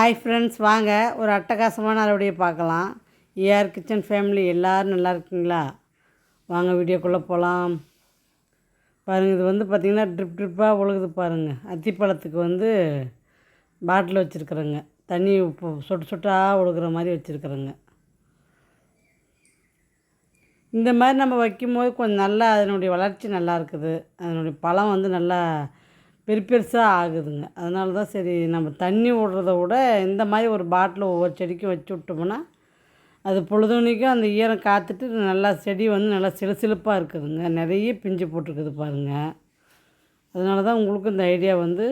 Hi friends வாங்க. ஒரு அட்டகாசமான அறுவடையை பார்க்கலாம். ஏஆர் கிச்சன் ஃபேமிலி எல்லோரும் நல்லா இருக்கீங்களா? வாங்க வீடியோக்குள்ளே போகலாம் பாருங்கள் இது வந்து பார்த்திங்கன்னா ட்ரிப் ட்ரிப்பாக ஒழுகுது பாருங்கள் அத்திப்பழத்துக்கு வந்து பாட்டில் வச்சுருக்குறேங்க. தண்ணி உப்பு சொட்டு சொட்டாக ஒழுகிற மாதிரி வச்சுருக்குறேங்க. இந்த மாதிரி நம்ம வைக்கும்போது கொஞ்சம் நல்லா அதனுடைய வளர்ச்சி நல்லா இருக்குது. அதனுடைய பழம் வந்து நல்லா பெரு பெருசாக ஆகுதுங்க. அதனால தான் சரி நம்ம தண்ணி விட்றத விட இந்த மாதிரி ஒரு பாட்டில் ஒவ்வொரு செடிக்கும் வச்சு விட்டோம்னா அது பொழுதுனைக்கும் அந்த ஈரம் காத்துட்டு நல்லா செடி வந்து நல்லா சிலுசிலுப்பாக இருக்குதுங்க. நிறைய பிஞ்சு போட்டிருக்குது பாருங்கள் அதனால தான் உங்களுக்கும் இந்த ஐடியா வந்து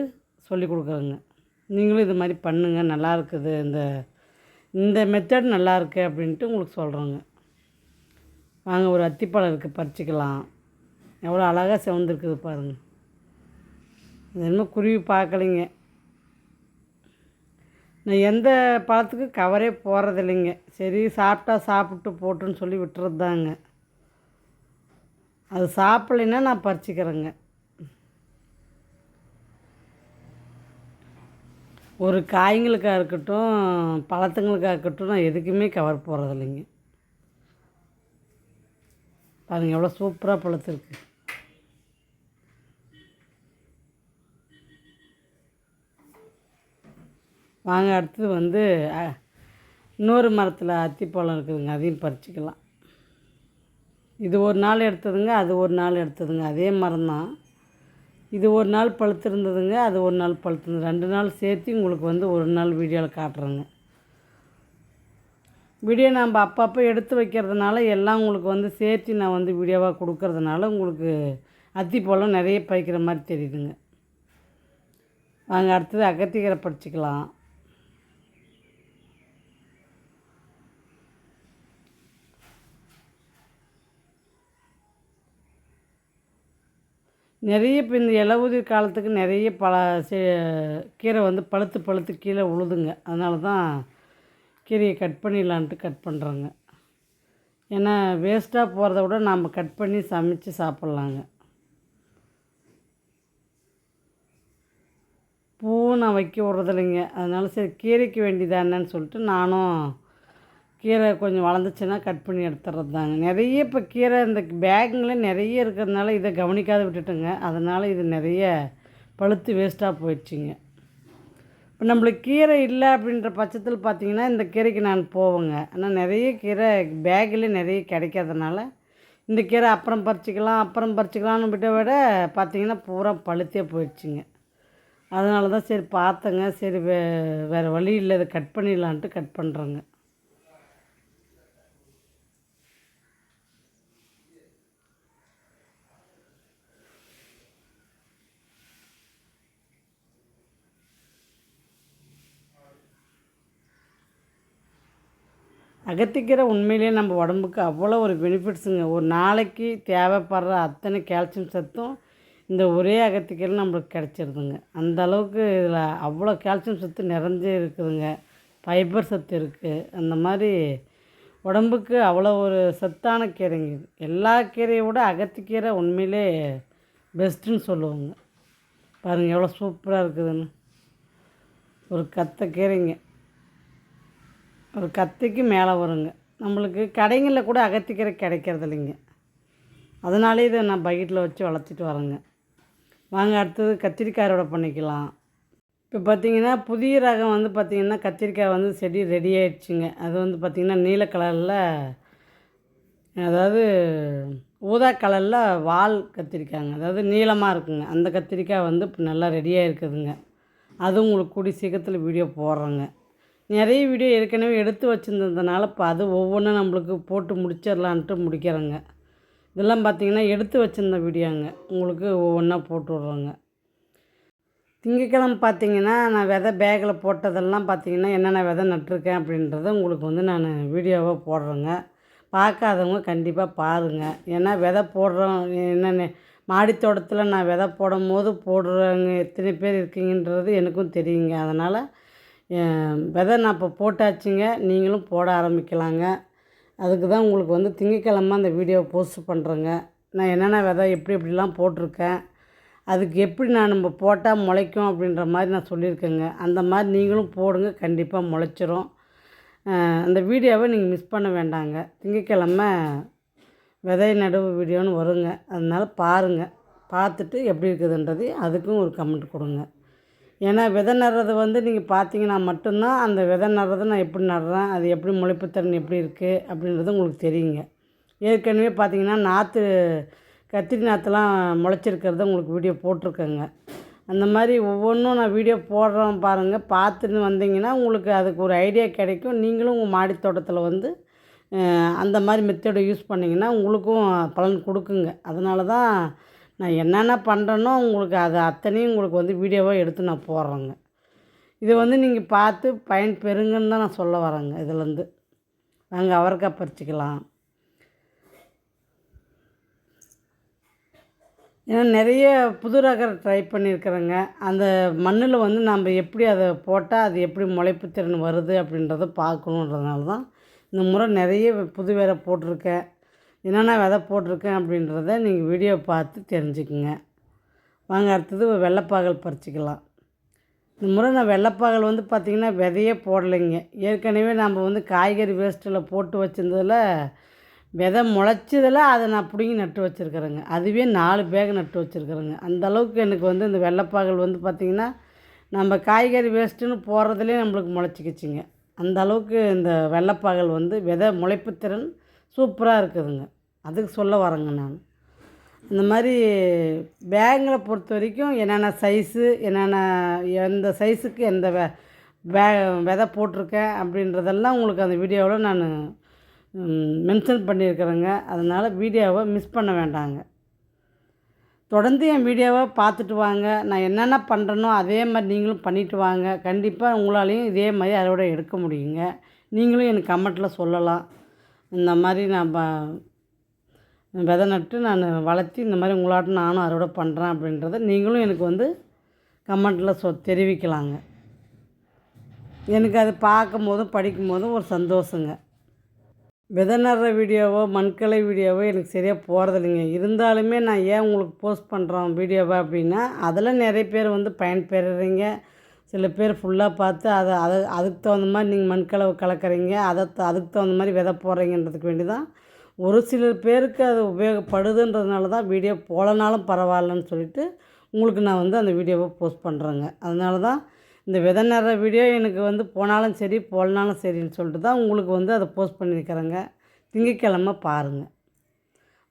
சொல்லி கொடுக்குறேங்க. நீங்களும் இது மாதிரி பண்ணுங்கள் நல்லா இருக்குது. இந்த இந்த மெத்தட் நல்லாயிருக்கு அப்படின்ட்டு உங்களுக்கு சொல்கிறோங்க வாங்க ஒரு அத்திப்பழம் இருக்குது பறிச்சிக்கலாம். எவ்வளோ அழகாக செவந்திருக்குது பாருங்கள் என்னமோ குருவி பார்க்கலைங்க. நான் எந்த பழத்துக்கும் கவரே போகிறதில்லைங்க சரி சாப்பிட்டா சாப்பிட்டு போட்டுன்னு சொல்லி விட்டுறது தாங்க அது சாப்பிட்லைன்னா நான் பறிச்சிக்கிறேங்க. ஒரு காய்களுக்காக இருக்கட்டும் பழத்துங்களுக்காக இருக்கட்டும் நான் எதுக்குமே கவர் போகிறதில்லைங்க பாருங்கள் எவ்வளோ சூப்பராக பழுத்துருக்கு வாங்க அடுத்தது வந்து இன்னொரு மரத்தில் அத்திப்பழம் இருக்குதுங்க அதையும் பறிச்சிக்கலாம். இது ஒரு நாள் எடுத்ததுங்க அது ஒரு நாள் எடுத்ததுங்க அதே மரம் தான் இது ஒரு நாள் பழுத்திருந்ததுங்க அது ஒரு நாள் பழுத்திருந்தது. ரெண்டு நாள் சேர்த்து உங்களுக்கு வந்து ஒரு நாள் வீடியோவில் காட்டுறேங்க. வீடியோ நம்ம அப்பப்போ எடுத்து வைக்கிறதுனால எல்லாம் உங்களுக்கு வந்து சேர்த்து நான் வந்து வீடியோவாக கொடுக்கறதுனால உங்களுக்கு அத்திப்பழம் நிறைய பறிக்கிற மாதிரி தெரியுதுங்க. வாங்க அடுத்தது அகத்திக்கரை படிச்சுக்கலாம் நிறைய இப்போ இந்த இலவுதிர் காலத்துக்கு நிறைய பல கீரை வந்து பழுத்து பழுத்து கீழே உழுதுங்க. அதனால தான் கீரையை கட் பண்ணிடலான்ட்டு கட் பண்ணுறோங்க ஏன்னா வேஸ்ட்டாக போகிறத விட நாம் கட் பண்ணி சமைச்சு சாப்பிட்லாங்க. பூவும் நான் வைக்க விட்றதில்லைங்க. அதனால சரி கீரைக்கு வேண்டியதானேன்னு சொல்லிட்டு நானும் கீரை கொஞ்சம் வளர்ந்துச்சுன்னா கட் பண்ணி எடுத்துறது தாங்க. நிறைய இப்போ கீரை இந்த பேக்குங்களே நிறைய இருக்கிறதுனால இதை கவனிக்காத விட்டுட்டுங்க. அதனால் இது நிறைய பழுத்து வேஸ்ட்டாக போயிடுச்சுங்க. இப்போ நம்மளுக்கு கீரை இல்லை அப்படின்ற பட்சத்தில் பார்த்தீங்கன்னா இந்த கீரைக்கு நான் போவேங்க. ஆனால் நிறைய கீரை பேக்கில் நிறைய கிடைக்காதனால இந்த கீரை அப்புறம் பறிச்சிக்கலாம் அப்புறம் பறிச்சிக்கலாம்னு விட்ட விட பார்த்தீங்கன்னா பூரா பழுத்தே போயிடுச்சுங்க. அதனால தான் சரி பார்த்தேங்க. சரி வே வேறு வழி இல்லை. இதை கட் பண்ணிடலான்ட்டு கட் பண்ணுறேங்க அகத்திக்கீரை உண்மையிலேயே நம்ம உடம்புக்கு அவ்வளோ ஒரு பெனிஃபிட்ஸுங்க ஒரு நாளைக்கு தேவைப்படுற அத்தனை கால்சியம் சத்தும் இந்த ஒரே அகத்திக்கீரை நம்மளுக்கு கிடச்சிருதுங்க. அந்த அளவுக்கு இதில் அவ்வளோ கால்சியம் சத்து நிறைஞ்சு இருக்குதுங்க. ஃபைபர் சத்து இருக்குது அந்த மாதிரி உடம்புக்கு அவ்வளோ ஒரு சத்தான கீரைங்க. எல்லா கீரையை விட அகத்திக்கீரை உண்மையிலே பெஸ்ட்டுன்னு சொல்லுவாங்க. பாருங்கள் எவ்வளோ சூப்பராக இருக்குதுன்னு. ஒரு கத்தை கீரைங்க. ஒரு கத்திக்கு மேலே வருங்க. நம்மளுக்கு கடைங்களில் கூட அகத்திக்கிற கிடைக்கிறது இல்லைங்க அதனாலே இதை நான் பக்கெட்டில் வச்சு வளர்த்திட்டு வரேங்க. வாங்க அடுத்தது கத்திரிக்காய் அறுவடை பண்ணிக்கலாம். இப்போ பார்த்தீங்கன்னா புதிய ரகம் வந்து பார்த்திங்கன்னா கத்திரிக்காய் வந்து செடி ரெடி ஆயிடுச்சுங்க. அது வந்து பார்த்திங்கன்னா நீல கலரில் அதாவது ஊதா கலரில் வால் கத்திரிக்காய்ங்க. அதாவது நீளமாக இருக்குங்க. அந்த கத்திரிக்காய் வந்து இப்போ நல்லா ரெடியாக இருக்குதுங்க அதுவும் உங்களுக்கு கூடி சீக்கிரத்தில் வீடியோ போடுறேங்க. நிறைய வீடியோ ஏற்கனவே எடுத்து வச்சுருந்ததுனால இப்போ அது ஒவ்வொன்றும் நம்மளுக்கு போட்டு முடிச்சிடலான்ட்டு முடிக்கிறேங்க. இதெல்லாம் பார்த்தீங்கன்னா எடுத்து வச்சுருந்த வீடியோங்க. உங்களுக்கு ஒவ்வொன்றா போட்டு விட்றோங்க. திங்கக்கிழமை பார்த்தீங்கன்னா நான் விதை பேக்கில் போட்டதெல்லாம் பார்த்திங்கன்னா என்னென்ன விதை நட்டிருக்கேன் அப்படின்றத உங்களுக்கு வந்து நான் வீடியோவாக போடுறேங்க. பார்க்காதவங்க கண்டிப்பாக பாருங்கள் ஏன்னா விதை போடுறோம் என்னென்ன மாடித்தோட்டத்தில் நான் விதை போடும் போது போடுறவங்க எத்தனை பேர் இருக்கீங்கன்றது எனக்கும் தெரியுங்க. அதனால் விதை நான் இப்போ போட்டாச்சுங்க நீங்களும் போட ஆரம்பிக்கலாங்க. அதுக்கு தான் உங்களுக்கு வந்து திங்கக்கிழமை அந்த வீடியோவை போஸ்ட் பண்ணுறேங்க நான் என்னென்ன விதை எப்படி எப்படிலாம் போட்டிருக்கேன் அதுக்கு எப்படி நான் நம்ம போட்டால் முளைக்கும் அப்படின்ற மாதிரி நான் சொல்லியிருக்கேங்க. அந்த மாதிரி நீங்களும் போடுங்க கண்டிப்பாக முளைச்சிரும். அந்த வீடியோவை நீங்கள் மிஸ் பண்ண வேண்டாங்க. திங்கக்கிழமை விதை நடவு வீடியோன்னு வருங்க. அதனால் பாருங்கள் பார்த்துட்டு எப்படி இருக்குதுன்றது அதுக்கும் ஒரு கமெண்ட் கொடுங்க. ஏன்னா விதை நடுறது வந்து நீங்கள் பார்த்தீங்கன்னா மட்டும்தான் அந்த விதை நடுறதை நான் எப்படி நடுறேன் அது எப்படி முளைப்புத்திறன் எப்படி இருக்குது அப்படின்றது உங்களுக்கு தெரியுங்க. ஏற்கனவே பார்த்தீங்கன்னா நாற்று கத்திரி நாற்றுலாம் முளைச்சிருக்கிறத உங்களுக்கு வீடியோ போட்டிருக்கேங்க. அந்த மாதிரி ஒவ்வொன்றும் நான் வீடியோ போடுறோம் பாருங்கள் பார்த்துன்னு வந்தீங்கன்னா உங்களுக்கு அதுக்கு ஒரு ஐடியா கிடைக்கும். நீங்களும் உங்கள் மாடி தோட்டத்தில் வந்து அந்த மாதிரி மெத்தடை யூஸ் பண்ணிங்கன்னா உங்களுக்கும் பலன் கொடுக்குங்க. அதனால தான் நான் என்னென்ன பண்ணுறேனோ உங்களுக்கு அது அத்தனையும் உங்களுக்கு வந்து வீடியோவாக எடுத்து நான் போடுறேங்க. இதை வந்து நீங்கள் பார்த்து பயன் பெறுங்கன்னு தான் நான் சொல்ல வரேங்க இதுலேருந்து. நாங்கள் அவரைக்காய் பறிச்சிக்கலாம். ஏன்னா நிறைய புது ரகம் ட்ரை பண்ணியிருக்கிறேங்க. அந்த மண்ணில் வந்து நம்ம எப்படி அதை போட்டால் அது எப்படி முளைப்பு திறன் வருது அப்படின்றத பார்க்கணுன்றதுனால தான் இந்த முறை நிறைய புது வேற போட்டிருக்கேன். என்னென்ன விதை போட்டிருக்கேன் அப்படின்றத நீங்கள் வீடியோ பார்த்து தெரிஞ்சுக்குங்க. வாங்க அடுத்தது வெள்ளைப்பாகல் பறிச்சிக்கலாம். இந்த முறை நான் வெள்ளைப்பாகல் வந்து பார்த்திங்கன்னா விதையே போடலைங்க. ஏற்கனவே நம்ம வந்து காய்கறி வேஸ்ட்டில் போட்டு வச்சிருந்ததில் விதை முளைச்சதில் அதை நான் பிடுங்கி நட்டு வச்சுருக்குறேங்க. அதுவே நாலு பேக் நட்டு வச்சுருக்குறேங்க. அந்தளவுக்கு எனக்கு வந்து இந்த வெள்ளைப்பாகல் வந்து பார்த்திங்கன்னா நம்ம காய்கறி வேஸ்ட்டுன்னு போடுறதுலேயே நம்மளுக்கு முளைச்சிக்கிச்சிங்க. அந்த அளவுக்கு இந்த வெள்ளைப்பாகல் வந்து விதை முளைப்புத்திறன் சூப்பராக இருக்குதுங்க. அதுக்கு சொல்ல வரேங்க நான். இந்த மாதிரி பேங்களை பொறுத்த வரைக்கும் என்னென்ன சைஸு என்னென்ன எந்த சைஸுக்கு எந்த வே வே விதை போட்டிருக்கேன் அப்படின்றதெல்லாம் உங்களுக்கு அந்த வீடியோவில் நான் மென்ஷன் பண்ணியிருக்கிறேங்க. அதனால் வீடியோவை மிஸ் பண்ண வேண்டாங்க. தொடர்ந்து என் வீடியோவை பார்த்துட்டு வாங்க. நான் என்னென்ன பண்ணுறேனோ அதே மாதிரி நீங்களும் பண்ணிட்டு வாங்க. கண்டிப்பாக உங்களாலையும் இதே மாதிரி அறுவடை எடுக்க முடியுங்க. நீங்களும் எனக்கு கமெண்ட்டில் சொல்லலாம். இந்த மாதிரி நான் ப- விதை நட்டு நான் வளர்த்தி இந்த மாதிரி உங்களாட்டம் நானும் அறுவடை பண்ணுறேன் அப்படின்றத நீங்களும் எனக்கு வந்து கமெண்ட்டில் சொ தெரிவிக்கலாங்க. எனக்கு அது பார்க்கும் போதும் படிக்கும் போதும் ஒரு சந்தோஷங்க. விதை நடுற வீடியோவோ மண்கலை வீடியோவோ எனக்கு சரியாக போகிறதில்லைங்க இருந்தாலுமே நான் ஏன் உங்களுக்கு போஸ்ட் பண்ணுறோம் வீடியோவை அப்படின்னா அதில் நிறைய பேர் வந்து பயன்பெறுறீங்க. சில பேர் ஃபுல்லாக பார்த்து அதை அதை அதுக்கு தகுந்த மாதிரி நீங்கள் மண்கலவை கலக்கிறீங்க அதை த- அதுக்கு தகுந்த மாதிரி விதை போடுறீங்கன்றதுக்கு வேண்டி தான் ஒரு சில பேருக்கு அது உபயோகப்படுதுன்றதுனால தான் வீடியோ போலனாலும் பரவாயில்லன்னு சொல்லிட்டு உங்களுக்கு நான் வந்து அந்த வீடியோவை போஸ்ட் பண்ணுறேங்க அதனால தான் இந்த விதை நடுற வீடியோ எனக்கு வந்து போனாலும் சரி போலனாலும் சரின்னு சொல்லிட்டு தான் உங்களுக்கு வந்து அதை போஸ்ட் பண்ணியிருக்கிறேங்க திங்கக்கிழமை பாருங்கள்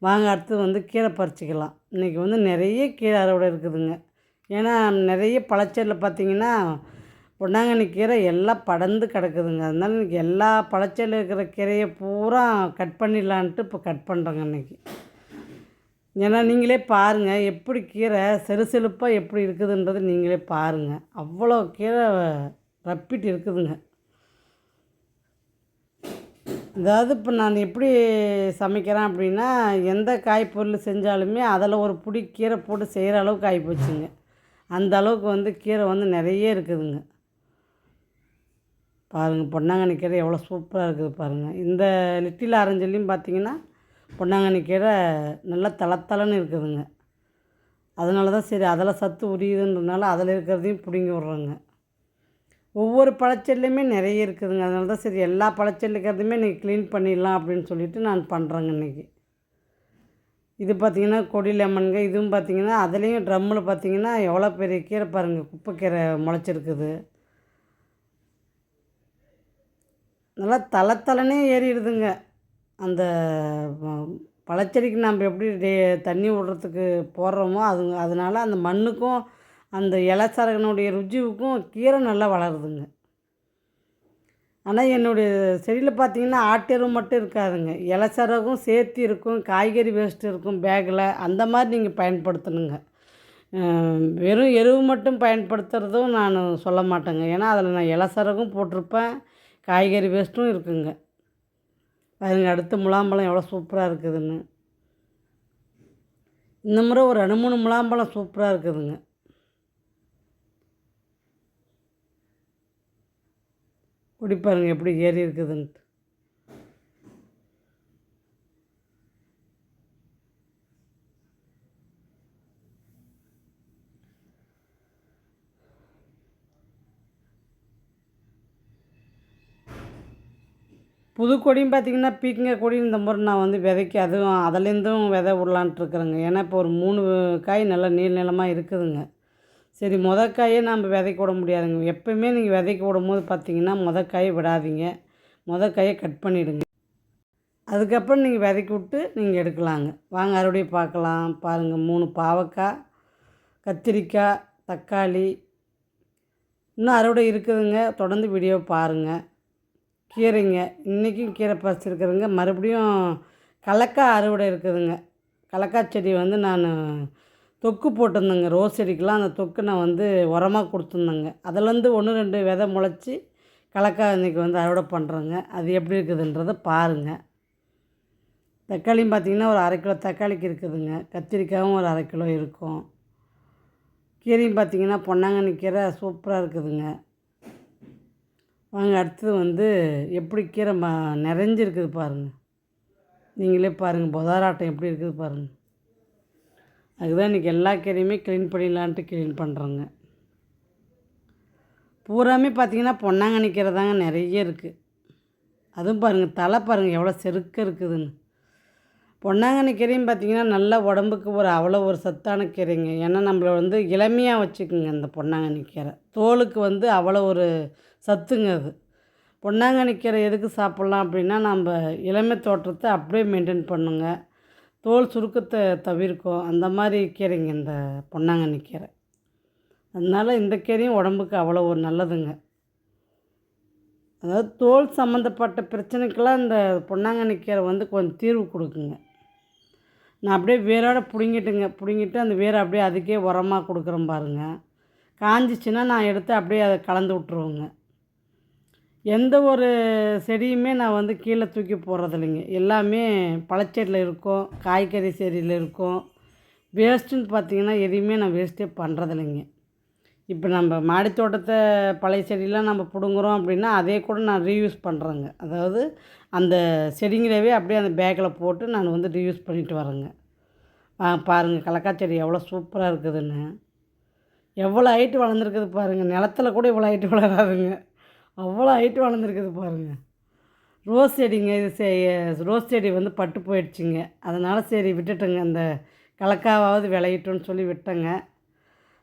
வாங்க அடுத்து வந்து கீரை பறிச்சிக்கலாம். இன்றைக்கி வந்து நிறைய கீரை அறுவடை இருக்குதுங்க. ஏன்னா நிறைய பழச்செடியில் பார்த்தீங்கன்னா பொன்னாங்கண்ணி கீரை எல்லாம் படர்ந்து கிடக்குதுங்க. அதனால இன்றைக்கி எல்லா பழச்செடியில் இருக்கிற கீரையை பூரா கட் பண்ணிடலான்ட்டு இப்போ கட் பண்ணுறேங்க இன்றைக்கி ஏன்னா நீங்களே பாருங்கள் எப்படி கீரை செருசெருப்பாக எப்படி இருக்குதுன்றது நீங்களே பாருங்கள் அவ்வளோ கீரை ரப்பிட்டு இருக்குதுங்க. அதாவது இப்போ நான் எப்படி சமைக்கிறேன் அப்படின்னா எந்த காய் பொருள் செஞ்சாலுமே அதில் ஒரு புடி கீரை போட்டு செய்கிற அளவுக்கு ஆகி போச்சுங்க அந்த அளவுக்கு வந்து கீரை வந்து நிறைய இருக்குதுங்க. பாருங்கள் பொன்னாங்கண்ணி கீரை எவ்வளோ சூப்பராக இருக்குது பாருங்கள் இந்த லிட்டில் ஆரஞ்சுலேயும் பார்த்தீங்கன்னா பொன்னாங்கண்ணி கீரை நல்லா தளத்தளன்னு இருக்குதுங்க. அதனால தான் சரி அதில் சத்து உரியுதுன்றதுனால அதில் இருக்கிறதையும் பிடுங்கி விட்றோங்க. ஒவ்வொரு பழச்செல்லையுமே நிறைய இருக்குதுங்க. அதனால தான் சரி எல்லா பழச்செல்லுக்கிறதுமே இன்றைக்கி க்ளீன் பண்ணிடலாம் அப்படின்னு சொல்லிட்டு நான் பண்ணுறேங்க இன்றைக்கி இது பார்த்திங்கன்னா கொடி லெமனுங்க இதுவும் பார்த்திங்கன்னா அதுலேயும் ட்ரம்மில் பார்த்திங்கன்னா எவ்வளோ பெரிய கீரை பாருங்கள் குப்பைக்கீரை முளைச்சிருக்குது. நல்லா தலை தலைனே ஏறிடுதுங்க. அந்த பழச்செடிக்கு நம்ம எப்படி டே தண்ணி விடுறதுக்கு போடுறோமோ அது அதனால அந்த மண்ணுக்கும் அந்த இலை சரகனுடைய ருஜிவுக்கும் கீரை நல்லா வளருதுங்க. ஆனால் என்னுடைய செடியில் பார்த்தீங்கன்னா ஆட்டெருவு மட்டும் இருக்காதுங்க. இலச்சரகும் சேர்த்து இருக்கும் காய்கறி வேஸ்ட் இருக்கும் பேக்கில் அந்த மாதிரி நீங்கள் பயன்படுத்தணுங்க. வெறும் எருவு மட்டும் பயன்படுத்துகிறதும் நான் சொல்ல மாட்டேங்க. ஏன்னா அதில் நான் இலசரகும் போட்டிருப்பேன் காய்கறி வேஸ்ட்டும் இருக்குங்க. அதுங்க அடுத்த முலாம்பழம் எவ்வளோ சூப்பராக இருக்குதுன்னு. இந்த முறை ஒரு ரெண்டு மூணு முலாம்பழம் சூப்பராக இருக்குதுங்க. ஓடி பாருங்கள் எப்படி ஏறி இருக்குதுன்ட்டு. புது கொடின்னு பார்த்திங்கன்னா பீக்கிங்க கொடி இந்த முறை நான் வந்து விதைக்கு அதுவும் அதுலேருந்தும் விதை விடலான்ட்ருக்குறேங்க ஏன்னா இப்போ ஒரு மூணு காய் நல்லா நீள் நிலமாக இருக்குதுங்க. சரி முத காயே நம்ம விதைக்க விட முடியாதுங்க. எப்போயுமே நீங்கள் விதைக்க விடும்போது பார்த்தீங்கன்னா முத விடாதீங்க. முத காயை கட் பண்ணிவிடுங்க அதுக்கப்புறம் நீங்கள் விதைக்கி விட்டு நீங்கள் எடுக்கலாங்க. வாங்க அறுவடை பார்க்கலாம். பாருங்கள் மூணு பாவக்காய் கத்திரிக்காய் தக்காளி. இன்னும் அறுவடை இருக்குதுங்க. தொடர்ந்து வீடியோ பாருங்கள் கீரைங்க. இன்றைக்கும் கீரை பறிச்சிருக்கிறேங்க. மறுபடியும் கலக்காய் அறுவடை இருக்குதுங்க. கலக்காய் செடி வந்து நான் தொக்கு போட்டிருந்தேங்க. ரோஸ் செடிக்கெலாம் அந்த தொக்கு நான் வந்து உரமாக கொடுத்துருந்தேங்க. அதுலேருந்து ஒன்று ரெண்டு விதை முளைச்சி கலக்காய் இன்றைக்கி வந்து அறுவடை பண்ணுறேங்க அது எப்படி இருக்குதுன்றதை பாருங்கள் தக்காளியும் பார்த்திங்கன்னா ஒரு அரை கிலோ தக்காளிக்கு இருக்குதுங்க. கத்திரிக்காயும் ஒரு அரை கிலோ இருக்கும். கீரையும் பார்த்திங்கன்னா பொன்னாங்கண்ணி கீரை சூப்பராக இருக்குதுங்க. வாங்க அடுத்தது வந்து எப்படி கீரை ம நிறைஞ்சிருக்குது பாருங்கள் நீங்களே பாருங்கள் புதாராட்டம் எப்படி இருக்குது பாருங்கள் அதுதான் இன்றைக்கி எல்லா கீரையுமே க்ளீன் பண்ணிடலான்ட்டு க்ளீன் பண்ணுறோங்க பூராமே பார்த்திங்கன்னா பொன்னாங்கண்ணி கீரை தாங்க நிறைய இருக்குது அதுவும் பாருங்கள் தலை பாருங்கள் எவ்வளோ செருக்க இருக்குதுன்னு. பொன்னாங்கண்ணி கீரையும் பார்த்திங்கன்னா நல்ல உடம்புக்கு ஒரு அவ்வளோ ஒரு சத்தான கீரைங்க. ஏன்னா நம்மளை வந்து இளமையாக வச்சுக்குங்க அந்த பொன்னாங்கண்ணி கீரை. தோலுக்கு வந்து அவ்வளோ ஒரு சத்துங்க அது. பொன்னாங்கண்ணி கீரை எதுக்கு சாப்பிட்லாம் அப்படின்னா நம்ம இளமை தோற்றத்தை அப்படியே மெயின்டைன் பண்ணுங்க. தோல் சுருக்கத்தை தவிர்க்கும். அந்த மாதிரி கீரைங்க இந்த பொன்னாங்கண்ணி கீரை. அதனால் இந்த கீரையும் உடம்புக்கு அவ்வளோ ஒரு நல்லதுங்க. அதாவது தோல் சம்மந்தப்பட்ட பிரச்சனைக்கெல்லாம் இந்த பொன்னாங்கண்ணி கீரை வந்து கொஞ்சம் தீர்வு கொடுக்குங்க. நான் அப்படியே வேரோட பிடுங்கிட்டுங்க. பிடுங்கிட்டு அந்த வேரை அப்படியே அதுக்கே உரமாக கொடுக்குறேன் பாருங்கள் காஞ்சிச்சின்னா நான் எடுத்து அப்படியே அதை கலந்து விட்ருவோங்க எந்த ஒரு செடியுமே நான் வந்து கீழே தூக்கி போடுறதில்லைங்க. எல்லாமே பழச்செடியில் இருக்கும் காய்கறி செடியில் இருக்கும். வேஸ்ட்டுன்னு பார்த்தீங்கன்னா எதையுமே நான் வேஸ்ட்டே பண்ணுறதில்லைங்க இப்போ நம்ம மாடி தோட்டத்தை பழைய செடியெலாம் நம்ம பிடுங்குறோம் அப்படின்னா அதே கூட நான் ரீயூஸ் பண்ணுறேங்க அதாவது அந்த செடிங்களவே அப்படியே அந்த பேக்கில் போட்டு நான் வந்து ரீயூஸ் பண்ணிட்டு வரேங்க. பாருங்கள் கலக்காய் செடி எவ்வளோ சூப்பராக இருக்குதுன்னு. எவ்வளோ ஹைட்டு வளர்ந்துருக்குது பாருங்கள் நிலத்துல கூட இவ்வளோ ஹைட்டு வளராதுங்க. அவ்வளோ ஹைட்டு வளர்ந்துருக்குது பாருங்கள் ரோஸ் செடிங்க இது ரோஸ் செடி வந்து பட்டு போயிடுச்சுங்க. அதனால் சரி விட்டுட்டேங்க. அந்த கலக்காவாவது விளையிட்டோன்னு சொல்லி விட்டேங்க.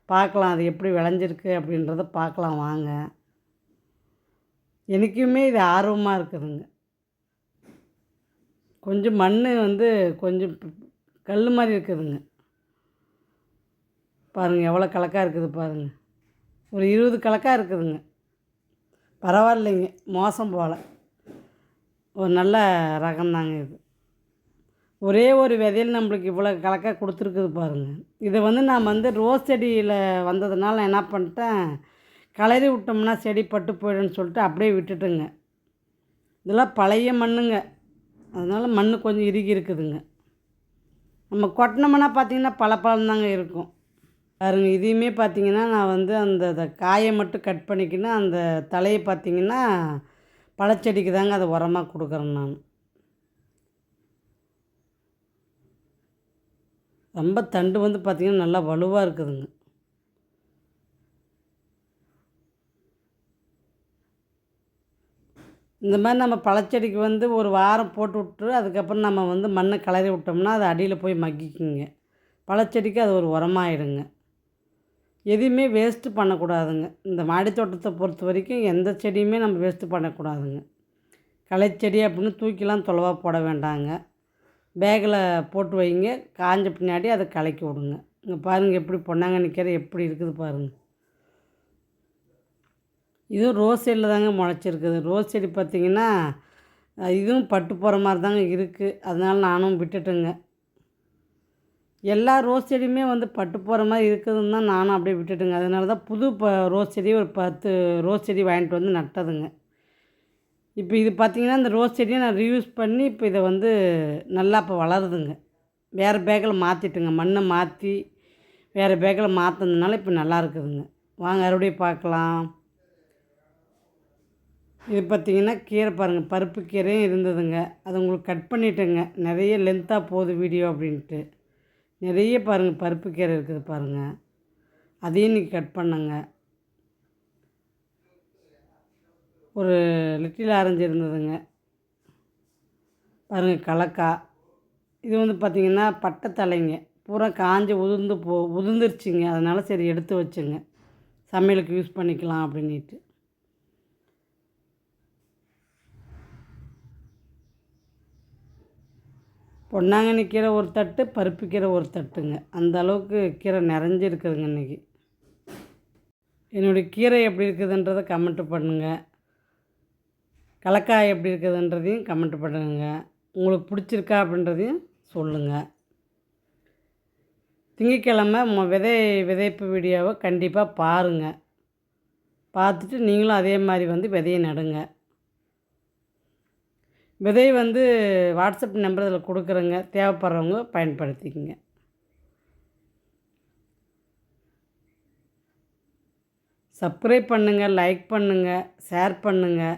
பார்க்கலாம் அது எப்படி விளைஞ்சிருக்கு அப்படின்றத பார்க்கலாம் வாங்க. எனக்குமே இது ஆர்வமாக இருக்குதுங்க. கொஞ்சம் மண் வந்து கொஞ்சம் கல் மாதிரி இருக்குதுங்க. பாருங்கள் எவ்வளோ கலக்காக இருக்குது பாருங்கள் ஒரு இருபது கலக்காக இருக்குதுங்க. பரவாயில்லைங்க மோசம் போகல ஒரு நல்ல ரகம்தாங்க இது. ஒரே ஒரு விதையில் நம்மளுக்கு இவ்வளோ கலக்க கொடுத்துருக்குது பாருங்கள் இதை வந்து நான் வந்து ரோஸ் செடியில் வந்ததுனால என்ன பண்ணிட்டேன் கலரி விட்டோம்னா செடி பட்டு போயிடும்னு சொல்லிட்டு அப்படியே விட்டுட்டுங்க. இதெல்லாம் பழைய மண்ணுங்க. அதனால் மண் கொஞ்சம் இறுகி இருக்குதுங்க. நம்ம கொட்டினோம்னா பார்த்திங்கன்னா பல தாங்க இருக்கும். பாருங்க இதையுமே பார்த்திங்கன்னா நான் வந்து அந்த காயை மட்டும் கட் பண்ணிக்கின்னு அந்த தலையை பார்த்திங்கன்னா பழச்செடிக்கு தாங்க அதை உரமாக கொடுக்குறேன் நான். ரொம்ப தண்டு வந்து பார்த்திங்கன்னா நல்லா வலுவாக இருக்குதுங்க. இந்த மாதிரி நம்ம பழச்செடிக்கு வந்து ஒரு வாரம் போட்டு விட்டு அதுக்கப்புறம் நம்ம வந்து மண்ணை கிளறி விட்டோம்னா அது அடியில் போய் மக்கிக்குங்க. பழச்செடிக்கு அது ஒரு உரமாயிடுங்க. எதையுமே வேஸ்ட்டு பண்ணக்கூடாதுங்க. இந்த மாடி தோட்டத்தை பொறுத்த வரைக்கும் எந்த செடியுமே நம்ம வேஸ்ட்டு பண்ணக்கூடாதுங்க. களைச்செடி அப்படின்னு தூக்கிலாம் தொலைவாக போட வேண்டாங்க. பேக்கில் போட்டு வைங்க. காஞ்ச பின்னாடி அதை கலக்கி விடுங்க. இங்கே பாருங்கள் எப்படி பொன்னாங்கண்ணி கீரை எப்படி இருக்குது பாருங்கள் இதுவும் ரோஸ் செடியில் தாங்க முளைச்சிருக்குது. ரோஸ் செடி பார்த்திங்கன்னா இதுவும் பட்டு போகிற மாதிரி தாங்க இருக்குது அதனால் நானும் விட்டுட்டேங்க. எல்லா ரோஸ் செடியுமே வந்து பட்டு போகிற மாதிரி இருக்குதுன்னு தான் நானும் அப்படியே விட்டுட்டுங்க. அதனால தான் புது ப ரோஸ் செடி ஒரு பத்து ரோஸ் செடி வாங்கிட்டு வந்து நட்டதுங்க. இப்போ இது பார்த்திங்கன்னா இந்த ரோஸ் செடியை நான் ரியூஸ் பண்ணி இப்போ இதை வந்து நல்லா இப்போ வளருதுங்க. வேறு பேக்கில் மாற்றிட்டுங்க மண்ணை மாற்றி வேறு பேக்கில் மாற்றினதுனால இப்போ நல்லா இருக்குதுங்க. வாங்க மறுபடியும் பார்க்கலாம். இது பார்த்திங்கன்னா கீரை பாருங்கள் பருப்பு கீரையும் இருந்ததுங்க. அது உங்களுக்கு கட் பண்ணிட்டேங்க. நிறைய லென்த்தாக போகுது வீடியோ அப்படின்ட்டு. நிறைய பாருங்கள் பருப்பு கீரை இருக்குது பாருங்கள் அதையும் இன்றைக்கி கட் பண்ணுங்க. ஒரு லிட்டில் ஆரஞ்சு இருந்ததுங்க. பாருங்கள் கலக்காய் இது வந்து பார்த்திங்கன்னா பட்டை தலைங்க. பூரா காஞ்சு உதிர்ந்து போ உதிர்ந்துருச்சுங்க. அதனால் சரி எடுத்து வச்சுங்க. சமையலுக்கு யூஸ் பண்ணிக்கலாம் அப்படின்ட்டு பொன்னாங்கண்ணி கீரை ஒரு தட்டு பருப்பு கீரை ஒரு தட்டுங்க. அந்த அளவுக்கு கீரை நிறைஞ்சு இருக்குதுங்க இன்றைக்கி என்னுடைய கீரை எப்படி இருக்குதுன்றதை கமெண்ட் பண்ணுங்கள் கலக்காய் எப்படி இருக்குதுன்றதையும் கமெண்ட் பண்ணுங்க. உங்களுக்கு பிடிச்சிருக்கா அப்படின்றதையும் சொல்லுங்கள் திங்கக்கிழமை மொ- விதை விதைப்பு வீடியோவை கண்டிப்பாக பாருங்கள் பார்த்துட்டு நீங்களும் அதே மாதிரி வந்து விதையை நடுங்க. விதை வந்து வாட்ஸ்அப் நம்பர் இதில் கொடுக்குறேங்க. தேவைப்படுறவங்க பயன்படுத்திக்கங்க. சப்ஸ்கிரைப் பண்ணுங்கள் லைக் பண்ணுங்கள் ஷேர் பண்ணுங்கள்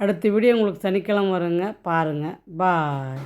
அடுத்த வீடியோ உங்களுக்கு சனிக்கிழமை வருங்க. பாருங்கள் பாய்